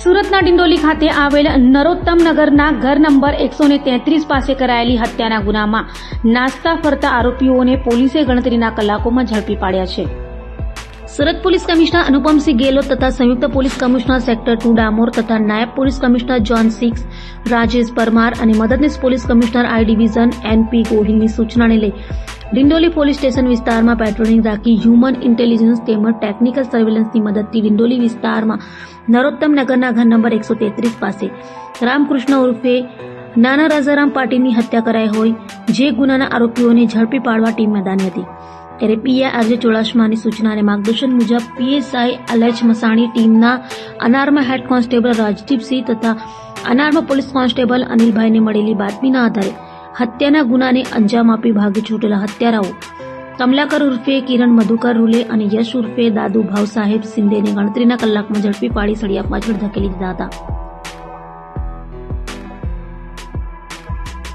સુરતના ડિંડોલી ખાતે આવેલ નરોત્તમ નગરના ઘર નંબર એકસો તેત્રીસ પાસે કરાયેલી હત્યાના ગુનામાં નાસ્તા ફરતા આરોપીઓને પોલીસે ગણતરીના કલાકોમાં ઝડપી પાડ્યા છે. સુરત પોલીસ કમિશનર અનુપમસિંહ ગેહલોત તથા સંયુક્ત police commissioner sector two Damor તથા નાયબ police commissioner zone six, Rajesh Parmar અને મદદનીશ police commissioner I division N P ગોહિલની સૂચનાને લઈ ડિંડોલી પોલીસ સ્ટેશન વિસ્તારમાં પેટ્રોલિંગ રાખી હ્યુમન ઇન્ટેલિજન્સ તેમજ ટેકનિકલ સર્વેલન્સની મદદથી ડિંડોલી વિસ્તારમાં નરોત્તમ નગરના ઘર નંબર એકસો તેત્રીસ પાસે રામકૃષ્ણ ઉર્ફે નાના રાજારામ પાટીલની હત્યા કરાઈ હોય જે ગુનાના આરોપીઓને ઝડપી પાડવા ટીમ મેદાની હતી. પીઆઈ આરજે ચોળાસમાની સૂચના અને માર્ગદર્શન મુજબ પીએસઆઈ અલેચ મસાણી ટીમના અનારમાં હેડ કોન્સ્ટેબલ રાજદીપસિંહ તથા અનારમાં પોલીસ કોન્સ્ટેબલ અનિલભાઈને મળેલી બાતમીના આધારે હત્યાના ગુનાને અંજામ આપી ભાગી છૂટેલા હત્યારાઓ કમલાકર ઉર્ફે કિરણ મધુકર રૂલે અને યશ ઉર્ફે દાદુ ભાવ સાહેબ સિંદેને ગણતરીના કલાકમાં ઝડપી પાડી સળિયા પાછળ ધકેલી દીધા હતા.